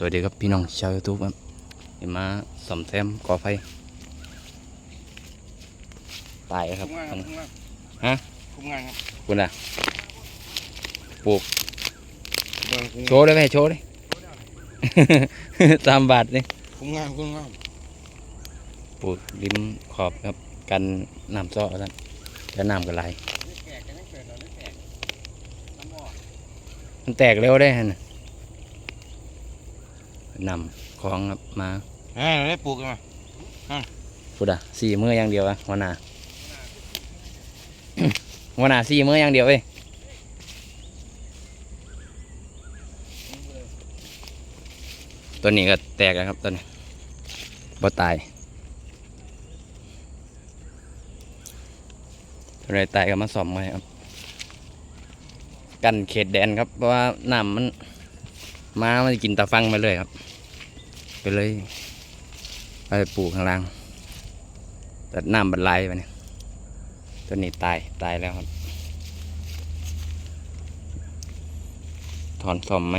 สวัสดีครับพี่น้องชาวยูทูบครับเห็นมาสมแซมก่อไฟตายครับคุ้มงานครับคุ้มงานฮะคุ้มงานครับคุณอะปลูกเบิ่งคุ้มโชว์ได้ไหมโชว์ได้สามบาทนี่คุ้มงานคุ้มงานปลูกริมขอบครับกันน้ำซ้อท่านแล้วน้ำก็ไหลแขกกันไม่เกิดเราไม่แขกน้ำบ่อมันแตกเร็วได้ฮะ น่ะนำของครับมาเฮ้ยเราได้ปลูกกันมาพูดอะสี่มืออย่างเดียวอะหัวหน้าหัวหน้าสี่มืออย่างเดียวเว้ยตัวนี้ก็แตกแล้วครับตัวนี้บ่ตายตัวไหนตายก็มาซ่อมไว้ครับ กันเขตแดนครับเพราะว่าน้ำมัน มามันจะกินตะฟังไปเลยครับ ไปเลยไปปลูกข้างล่างแต่น้ำบันไลไปเนี่ยตัวนี้ตายตายแล้วครับ ถอนซ่อมไหม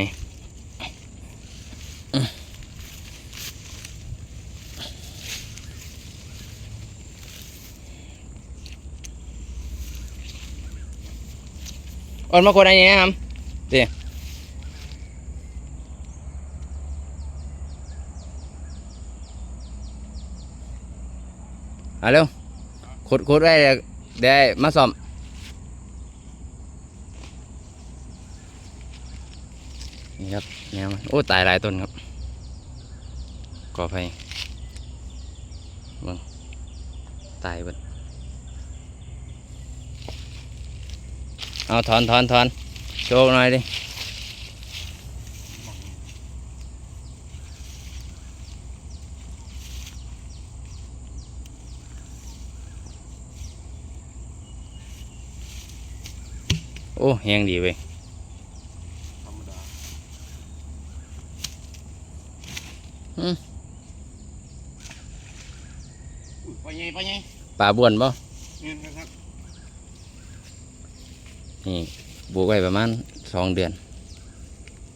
อ่อนมาคนอะไรเนี่ยครับเดี๋ยว เอาเร็วขุดขุดได้เดี๋ยวได้มาซ่อมนี่ครับแนวมันโอ้ตายหลายต้นครับก่อไฟบิ่งตายบิดเอาถอนถอนถอนโชว์หน่อยดิ โอ้แหงดีเว้ยธรรมดาอืมอุ้ยไปไงไปไงป่าบ้วนบ่เงินนะครับนี่ปลูกไว้ประมาณสองเดือน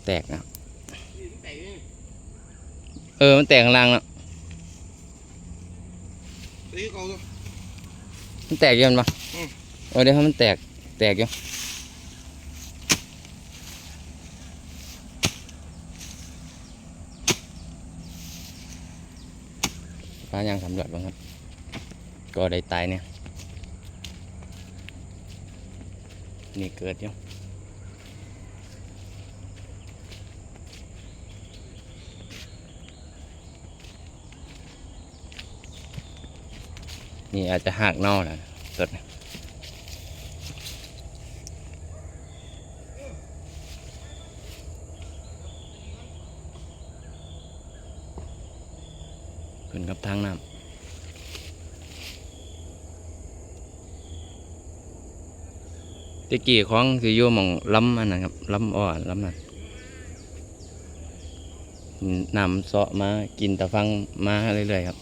แตกนะนี่ตั้งแต่นี่เออ มันแตกข้างล่างแล้วตีเขาตัวมันแตกอยังปะอืมเออเดี๋ยวให้มันแตก แตกอยู่ ฟ้ายังสำรวจบ้างครับ ก็ได้ตายเนี่ย นี่เกิดยังนี่อาจจะหักเน่าแล้วสดนะ ขึ้นกับทางน้ำตะกี้ของสิอยู่หมองล้ำอันนั้นครับล้ำอ่อนล้ำนั้นนำเสาะมากินตะฟังมาเรื่อยๆครับ